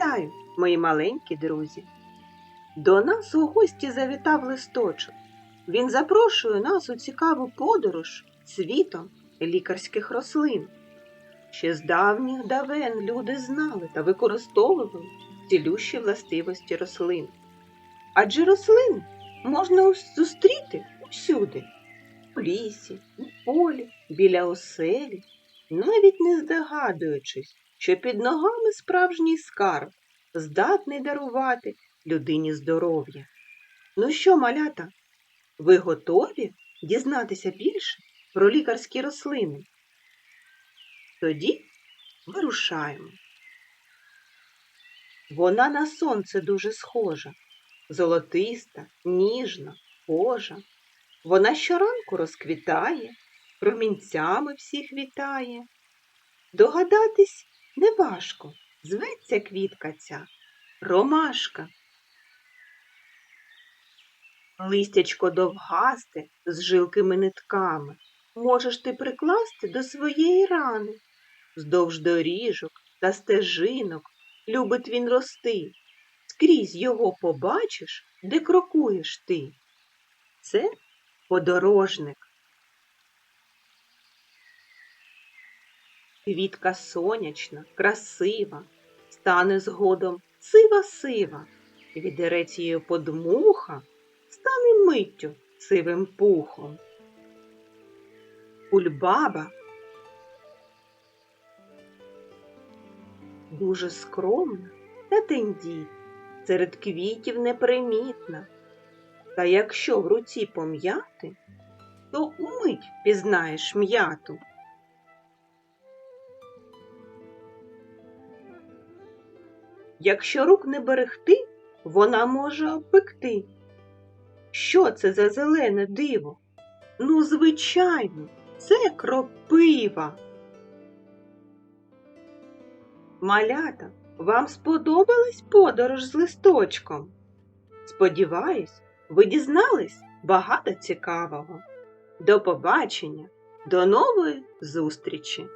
Вітаю, мої маленькі друзі! До нас у гості завітав листочок. Він запрошує нас у цікаву подорож світом лікарських рослин. Ще з давніх давен люди знали та використовували цілющі властивості рослин. Адже рослини можна зустріти усюди у лісі, у полі, біля оселі, навіть не здогадуючись, що під ногами справжній скарб, здатний дарувати людині здоров'я. Ну що, малята, ви готові дізнатися більше про лікарські рослини? Тоді вирушаємо. Вона на сонце дуже схожа, золотиста, ніжна, кожа. Вона щоранку розквітає, промінцями всіх вітає. Догадатись неважко, зветься квітка ця ромашка. Листячко довгасте з жилкими нитками можеш ти прикласти до своєї рани. Вздовж доріжок та стежинок любить він рости. Скрізь його побачиш, де крокуєш ти. Це подорожник. Квітка сонячна, красива, стане згодом сива-сива, відерець її подмуха, стане миттю сивим пухом. Кульбаба дуже скромна та тендітна, серед квітів непримітна. Та якщо в руці пом'яти, то умить пізнаєш м'яту. Якщо рук не берегти, вона може опекти. Що це за зелене диво? Ну, звичайно, це кропива. Малята, вам сподобалась подорож з листочком? Сподіваюсь, ви дізнались багато цікавого. До побачення, до нової зустрічі!